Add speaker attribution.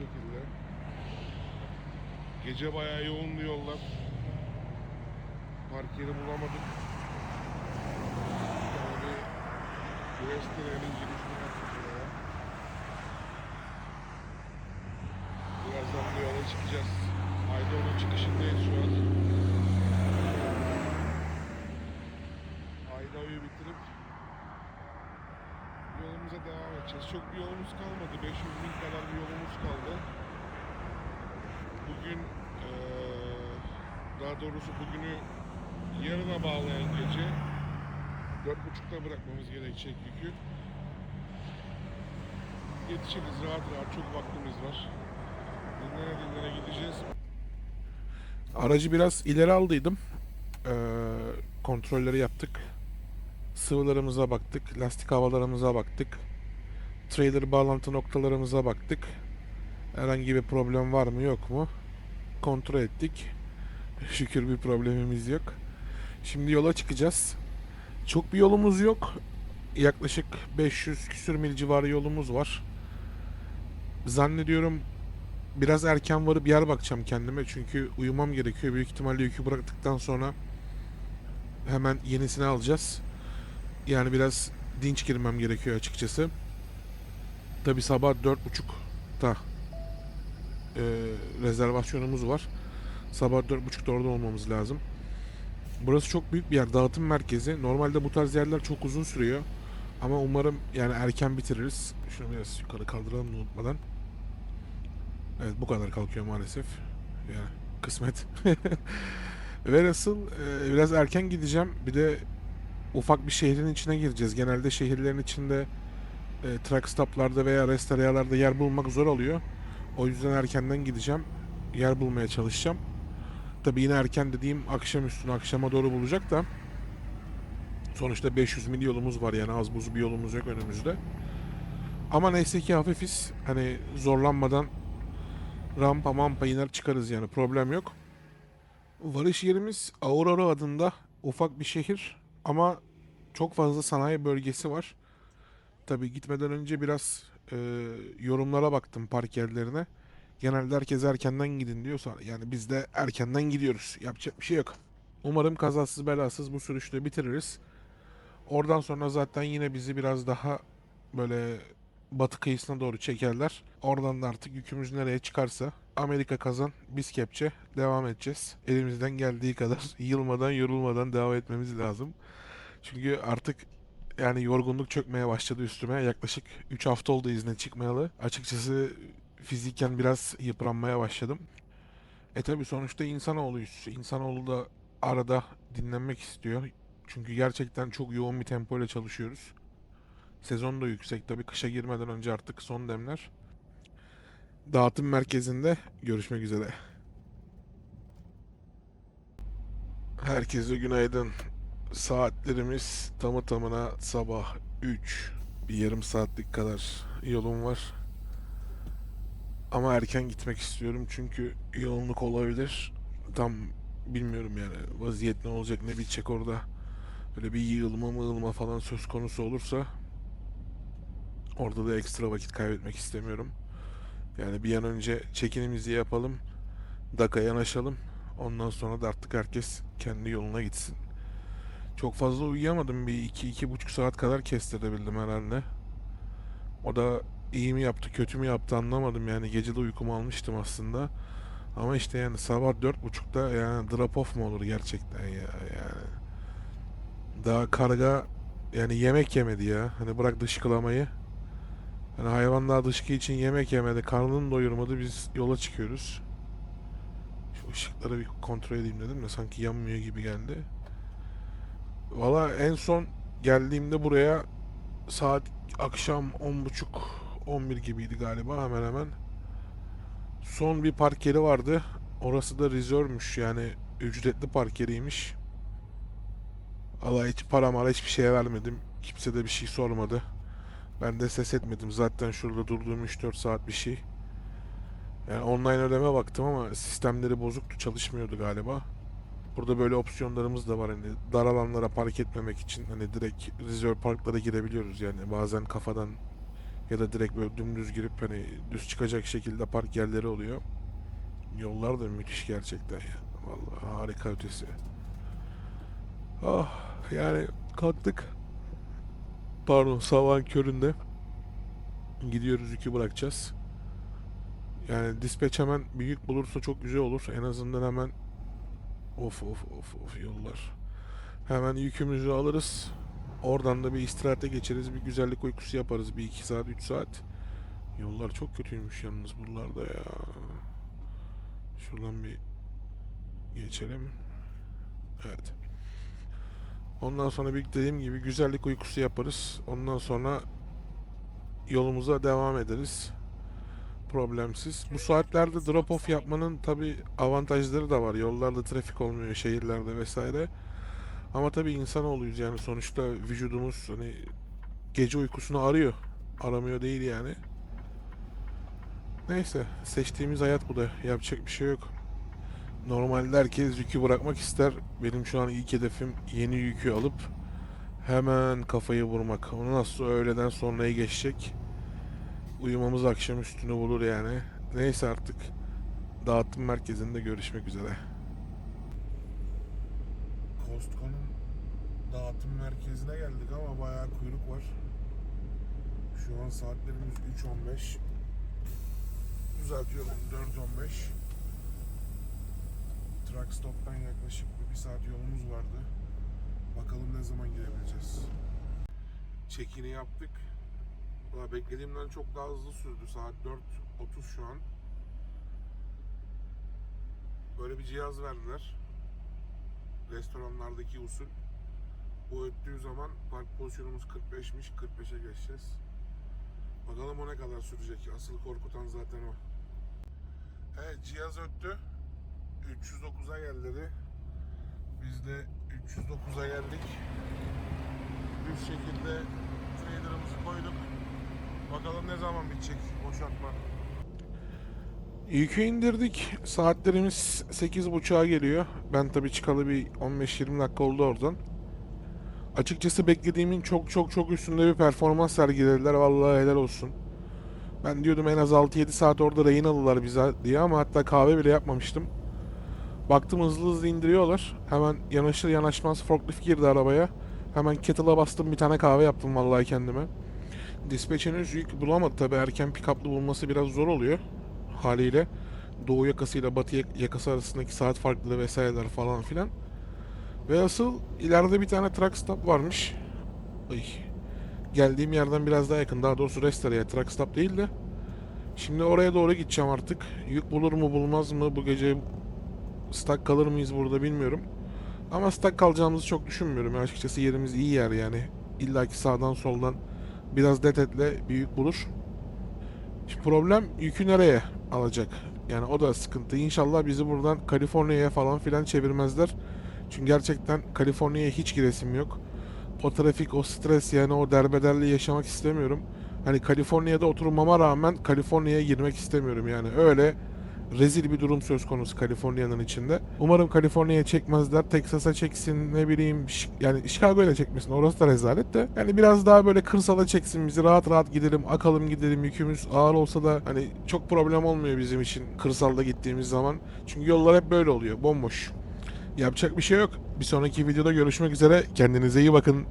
Speaker 1: Şekilde. Gece bayağı yoğundu yollar. Park yeri bulamadık. Yani Restauran'ın girişini yaptık buraya. Birazdan bu yola çıkacağız. Aydoğan'ın çıkışındayız şu an. Aydoğan'ı bitirip yolumuza devam edeceğiz. Çok bir yolumuz kalmadı. 500 bin kadar bir yolumuz kaldı. Bugün daha doğrusu bugünü yarına bağlayan gece dört buçukta bırakmamız gerekecek yükü. Yetişiriz rahat rahat çok vaktimiz var. Dinlene dinlene gideceğiz. Aracı biraz ileri aldıydım. Ee, kontrolleri yaptık. Sıvılarımıza baktık. Lastik havalarımıza baktık. Trailer bağlantı noktalarımıza baktık. Herhangi bir problem var mı yok mu? Kontrol ettik. Şükür bir problemimiz yok. Şimdi yola çıkacağız. Çok bir yolumuz yok. Yaklaşık 500 küsür mil civarı yolumuz var. Zannediyorum biraz erken varıp yer bakacağım kendime çünkü uyumam gerekiyor. Büyük ihtimalle yükü bıraktıktan sonra hemen yenisini alacağız. Yani biraz dinç girmem gerekiyor açıkçası. Tabi sabah 4.30'da e, rezervasyonumuz var. Sabah 4.30'da orada olmamız lazım. Burası çok büyük bir yer. Dağıtım merkezi. Normalde bu tarz yerler çok uzun sürüyor. Ama umarım yani erken bitiririz. Şunu biraz yukarı kaldıralım unutmadan. Evet bu kadar kalkıyor maalesef. Yani kısmet. Ve nasıl e, biraz erken gideceğim. Bir de ufak bir şehrin içine gireceğiz. Genelde şehirlerin içinde e, truck stoplarda veya rest arealarda yer bulmak zor oluyor. O yüzden erkenden gideceğim. Yer bulmaya çalışacağım. Tabii yine erken dediğim akşam üstüne akşama doğru bulacak da sonuçta 500 mil yolumuz var yani az buz bir yolumuz yok önümüzde. Ama neyse ki hafifiz. Hani zorlanmadan rampa mampa iner çıkarız yani problem yok. Varış yerimiz Aurora adında ufak bir şehir ama çok fazla sanayi bölgesi var. Tabii gitmeden önce biraz e, yorumlara baktım park yerlerine. Genelde herkes erkenden gidin diyorsa yani biz de erkenden gidiyoruz. Yapacak bir şey yok. Umarım kazasız belasız bu sürüşü de bitiririz. Oradan sonra zaten yine bizi biraz daha böyle batı kıyısına doğru çekerler. Oradan da artık yükümüz nereye çıkarsa Amerika kazan, biz kepçe devam edeceğiz. Elimizden geldiği kadar yılmadan, yorulmadan devam etmemiz lazım. Çünkü artık yani yorgunluk çökmeye başladı üstüme. Yaklaşık 3 hafta oldu izne çıkmayalı. Açıkçası fiziken biraz yıpranmaya başladım. E tabi sonuçta insanoğluyuz. İnsanoğlu da arada dinlenmek istiyor. Çünkü gerçekten çok yoğun bir tempoyla çalışıyoruz. Sezon da yüksek tabi kışa girmeden önce artık son demler. Dağıtım merkezinde görüşmek üzere. Herkese günaydın. Saatlerimiz tamı tamına sabah 3. Bir yarım saatlik kadar yolum var. Ama erken gitmek istiyorum çünkü yoğunluk olabilir. Tam bilmiyorum yani vaziyet ne olacak ne bitecek orada. Böyle bir yığılma mığılma falan söz konusu olursa orada da ekstra vakit kaybetmek istemiyorum. Yani bir an önce çekinimizi yapalım. Daka yanaşalım. Ondan sonra da artık herkes kendi yoluna gitsin. Çok fazla uyuyamadım. Bir iki, iki buçuk saat kadar kestirebildim herhalde. O da iyi mi yaptı, kötü mü yaptı anlamadım. Yani gece de uykumu almıştım aslında. Ama işte yani sabah dört buçukta yani drop off mu olur gerçekten ya yani. Daha karga yani yemek yemedi ya. Hani bırak dışkılamayı. Hani hayvan daha dışkı için yemek yemedi. Karnını doyurmadı. Biz yola çıkıyoruz. Şu ışıkları bir kontrol edeyim dedim de sanki yanmıyor gibi geldi. Valla en son geldiğimde buraya saat akşam 10.30 11 gibiydi galiba hemen hemen. Son bir park yeri vardı. Orası da rezervmüş yani ücretli park yeriymiş. Allah hiç para mara hiçbir şeye vermedim. Kimse de bir şey sormadı. Ben de ses etmedim. Zaten şurada durduğum 3-4 saat bir şey. Yani online ödeme baktım ama sistemleri bozuktu. Çalışmıyordu galiba. Burada böyle opsiyonlarımız da var. Hani dar alanlara park etmemek için hani direkt rezerv parklara girebiliyoruz yani. Bazen kafadan Ya da direkt böyle dümdüz girip hani düz çıkacak şekilde park yerleri oluyor. Yollar da müthiş gerçekten ya. Vallahi harika ötesi. Ah yani kalktık. Pardon sabahın köründe. Gidiyoruz yükü bırakacağız. Yani dispatch hemen bir yük bulursa çok güzel olur. En azından hemen of of of of yollar. Hemen yükümüzü alırız. Oradan da bir istirahate geçeriz. Bir güzellik uykusu yaparız. Bir iki saat, üç saat. Yollar çok kötüymüş yalnız buralarda ya. Şuradan bir geçelim. Evet. Ondan sonra bir dediğim gibi güzellik uykusu yaparız. Ondan sonra yolumuza devam ederiz. Problemsiz. Bu saatlerde drop off yapmanın tabi avantajları da var. Yollarda trafik olmuyor şehirlerde vesaire. Ama tabii insanoğluyuz yani sonuçta vücudumuz hani gece uykusunu arıyor. Aramıyor değil yani. Neyse seçtiğimiz hayat bu da yapacak bir şey yok. Normalde herkes yükü bırakmak ister. Benim şu an ilk hedefim yeni yükü alıp hemen kafayı vurmak. Onu nasıl öğleden sonraya geçecek. Uyumamız akşam üstünü bulur yani. Neyse artık dağıtım merkezinde görüşmek üzere. Costco'nun dağıtım merkezine geldik ama bayağı kuyruk var. Şu an saatlerimiz 3.15. Düzeltiyorum 4.15. Truck stop'tan yaklaşık bir, saat yolumuz vardı. Bakalım ne zaman girebileceğiz. Çekini yaptık. Valla beklediğimden çok daha hızlı sürdü. Saat 4.30 şu an. Böyle bir cihaz verdiler. Restoranlardaki usul. Bu öttüğü zaman park pozisyonumuz 45'miş. 45'e geçeceğiz. Bakalım o ne kadar sürecek. Asıl korkutan zaten o. Evet cihaz öttü. 309'a gel dedi. Biz de 309'a geldik. Düz şekilde trailer'ımızı koyduk. Bakalım ne zaman bitecek boşaltma. Yükü indirdik. Saatlerimiz 8.30'a geliyor. Ben tabii çıkalı bir 15-20 dakika oldu oradan. Açıkçası beklediğimin çok çok çok üstünde bir performans sergilediler. Vallahi helal olsun. Ben diyordum en az 6-7 saat orada rehin alırlar bize diye ama hatta kahve bile yapmamıştım. Baktım hızlı hızlı indiriyorlar. Hemen yanaşır yanaşmaz forklift girdi arabaya. Hemen kettle'a bastım bir tane kahve yaptım vallahi kendime. Dispatch henüz yük bulamadı tabi erken pick-up'lı bulması biraz zor oluyor haliyle. Doğu yakasıyla batı yak- yakası arasındaki saat farklılığı vesaireler falan filan. Ve asıl ileride bir tane truck stop varmış. Ay. Geldiğim yerden biraz daha yakın. Daha doğrusu rest area. Truck stop değil de. Şimdi oraya doğru gideceğim artık. Yük bulur mu bulmaz mı bu gece stuck kalır mıyız burada bilmiyorum. Ama stuck kalacağımızı çok düşünmüyorum. ya. Açıkçası yerimiz iyi yer yani. İlla ki sağdan soldan biraz det etle bir yük bulur. Şimdi problem yükü nereye alacak? Yani o da sıkıntı. İnşallah bizi buradan Kaliforniya'ya falan filan çevirmezler. Çünkü gerçekten Kaliforniya'ya hiç giresim yok. O trafik, o stres yani o derbederliği yaşamak istemiyorum. Hani Kaliforniya'da oturmama rağmen Kaliforniya'ya girmek istemiyorum yani. Öyle rezil bir durum söz konusu Kaliforniya'nın içinde. Umarım Kaliforniya'ya çekmezler. Texas'a çeksin ne bileyim yani Chicago'ya çekmesin. Orası da rezalet de. Yani biraz daha böyle kırsala çeksin bizi. Rahat rahat gidelim. Akalım gidelim. Yükümüz ağır olsa da hani çok problem olmuyor bizim için kırsalda gittiğimiz zaman. Çünkü yollar hep böyle oluyor. Bomboş. Yapacak bir şey yok. Bir sonraki videoda görüşmek üzere. Kendinize iyi bakın.